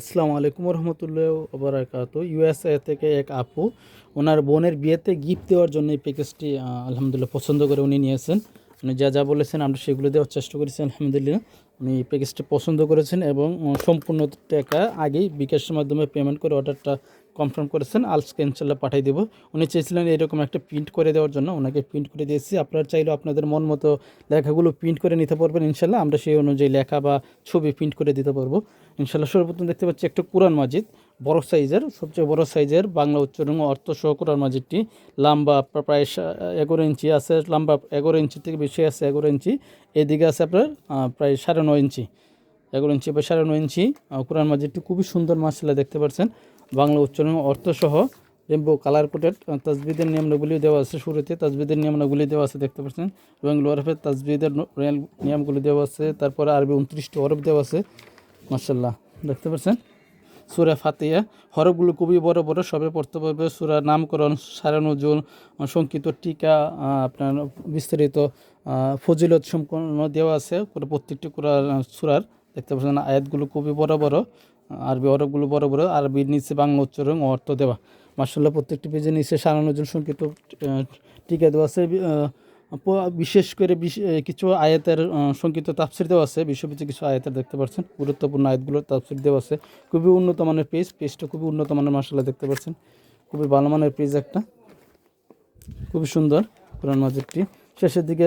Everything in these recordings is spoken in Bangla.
আসসালামু আলাইকুম রহমতুল্লাহ ওবরাকাত। ইউএসএ থেকে এক আপু, ওনার বোনের বিয়েতে গিফট দেওয়ার জন্য এই প্যাকেজটি আলহামদুলিল্লাহ পছন্দ করে উনি নিয়েছেন। উনি যা যা বলেছেন, আমরা সেগুলো দেওয়ার চেষ্টা করেছি, আলহামদুলিল্লাহ। উনি এই প্যাকেজটি পছন্দ করেছেন এবং সম্পূর্ণ টাকা আগেই বিকাশের মাধ্যমে পেমেন্ট করে অর্ডারটা কনফার্ম করেছেন আজকে ইনশাল্লাহ পাঠিয়ে দেবো। উনি চেয়েছিলেন এরকম একটা প্রিন্ট করে দেওয়ার জন্য, ওনাকে প্রিন্ট করে দিয়েছি। আপনারা চাইলেও আপনাদের মন মতো লেখাগুলো প্রিন্ট করে নিতে পারবেন, ইনশাল্লাহ। আমরা সেই অনুযায়ী লেখা বা ছবি প্রিন্ট করে দিতে পারব। ইনশাল্লাহ সর্বপ্রথম দেখতে পাচ্ছি একটা কোরআন মাজিদ, বড় সাইজের সবচেয়ে বড় সাইজের বাংলা উচ্চারণ অর্থ সহ কোরআন মাজিদটি। লম্বা প্রায় এগারো ইঞ্চি আছে, লম্বা এগারো ইঞ্চি থেকে বেশি আছে, এগারো ইঞ্চি। এদিকে আছে আপনার প্রায় সাড়ে নয় ইঞ্চি। এগারো ইঞ্চি বা সাড়ে নয় ইঞ্চি। কোরআন মাজিদটি খুবই সুন্দর মাসাল্লাহ দেখতে পাচ্ছেন। বাংলা উচ্চারণ ও অর্থ সহ রেম্বো কালার কোটেড তাজবিদের নিয়মগুলি দেওয়া আছে শুরুতে। তাজবিদের নিয়মগুলি দেওয়া আছে, দেখতে পাচ্ছেন? এবং লোয়ারফের তাজবিদের নিয়মগুলি দেওয়া আছে। তারপরে আরবি উনত্রিশটি হরফ দেওয়া আছে। মার্শাল্লাহ দেখতে পাচ্ছেন? সুরা ফাতিয়া হরফগুলো খুবই বড় বড়। সবে পড়তে পারবে সুরা নামকরণ সারানুজুল সংকিত টিকা আপনার বিস্তারিত ফজিলত সম্পন্ন দেওয়া আছে। প্রত্যেকটি সুরার, দেখতে পাচ্ছেন? আয়াতগুলো খুবই বড় বড়। আরবি হরফগুলো বড় বড় আরবির নিচে বাংলা উচ্চারণ অর্থ দেওয়া। মার্শাল্লাহ প্রত্যেকটি পেজে নিচে সারানুজুল সংকিত আহ, টিকা দেওয়া আছে। বিশেষ করে কিছু আয়াতের আহ, সংক্ষিপ্ত তাফসির দেওয়া আছে। বিশ্ববিদ্যালয় কিছু আয়াতের দেখতে পাচ্ছেন। গুরুত্বপূর্ণ আয়াতগুলোর তাফসির দেওয়া আছে। খুবই উন্নত মানের পেজ। পেজটা খুবই উন্নত মানের মাসালা দেখতে পাচ্ছেন। খুবই ভালো মানের পেজ একটা। খুবই সুন্দর। কোরআন মাজিদটি। শেষের দিকে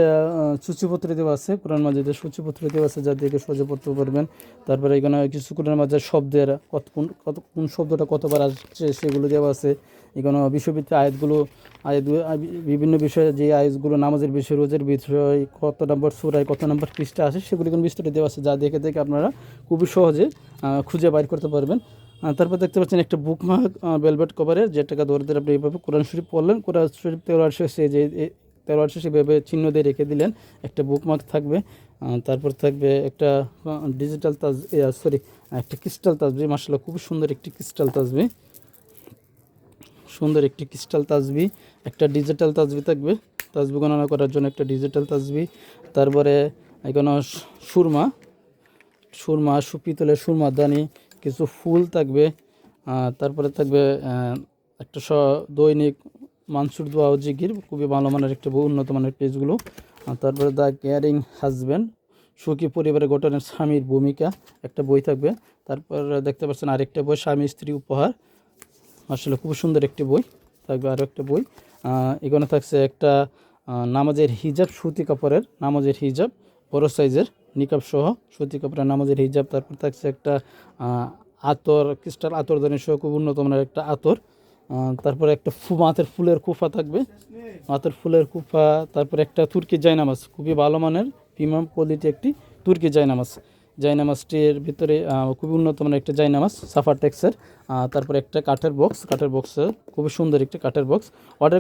সূচিপত্র দেওয়া আছে। কোরআন মাজিদের সূচিপত্র দেওয়া আছে, যা দিকে সহজে পড়তে পারবেন। তারপরে এখানে কিছু কোরআন মাঝে শব্দের কত কোন কত কোন শব্দটা কতবার আসছে সেগুলো দেওয়া আছে। এখানে বিশ্ববিদ্যালয় আয়াতগুলো, আয়াত, বিভিন্ন বিষয়ে যে আয়াতগুলো নামাজের বিষয়, রোজের বিষয়, কত নম্বর সুরায় কত নম্বর পৃষ্ঠা আছে, সেগুলো কিন্তু বিস্তারিত দেওয়া আছে, যা দেখে দেখে আপনারা খুবই সহজে খুঁজে বাইর করতে পারবেন। তারপর দেখতে পাচ্ছেন একটা বুক মার্ক বেলভেট কভারের যেটাকে ধরে ধরে আপনি এইভাবে কোরআন শরীফ পড়লেন। কোরআন শরীফ তেরোয়ার শেষে যে শেষে এভাবে চিহ্ন দিয়ে রেখে দিলেন। একটা বুকমার্ক থাকবে তারপর থাকবে একটা ডিজিটাল তাজ সরি একটা ক্রিস্টাল তাজবি। মাসাল্লাহ খুবই সুন্দর একটি ক্রিস্টাল তাজবি। সুন্দর একটি ক্রিস্টাল তাজবি। একটা ডিজিটাল তাজবি থাকবে। তাজবি গণনা করার জন্য একটা ডিজিটাল তাজবি। তারপরে এখানে সুরমা। সুরমা সু পিতলের সুরমা, দানি, কিছু ফুল থাকবে। তারপরে থাকবে একটা স, দৈনিক মানসুর দোয়া জিকির খুবই ভালো মানের একটা বহু উন্নত মানের পেজগুলো তারপরে দ্য কেয়ারিং হাজব্যান্ড সুখী পরিবারের গঠনের স্বামীর ভূমিকা, একটা বই থাকবে। তারপর দেখতে পাচ্ছেন আরেকটা বই, স্বামী স্ত্রী উপহার। আসলে খুব সুন্দর একটি বই, থাকবে আরও একটা বই। এখানে থাকছে একটা নামাজের হিজাব, সুতি কাপড়ের নামাজের হিজাব, বড় সাইজের নিকাব সহ সুতি কাপড়ের নামাজের হিজাব। তারপর থাকছে একটা আতর, ক্রিস্টাল আতর দানি সহ খুব উন্নত মানের একটা আতর। তারপরে একটা ফু মাথের ফুলের কুফা থাকবে। মাথের ফুলের কুফা, তারপরে একটা তুর্কি জায়নামাজ, খুবই ভালো মানের, প্রিমিয়াম কোয়ালিটি একটি তুর্কি জায়নামাজ। জায়নামাজটির ভিতরে খুবই উন্নত মানের একটা জায়নামাজ সাফার টেক্সের তারপরে একটা কাঠের বক্স কাঠের বক্সের খুবই সুন্দর একটি কাঠের বক্স অর্ডার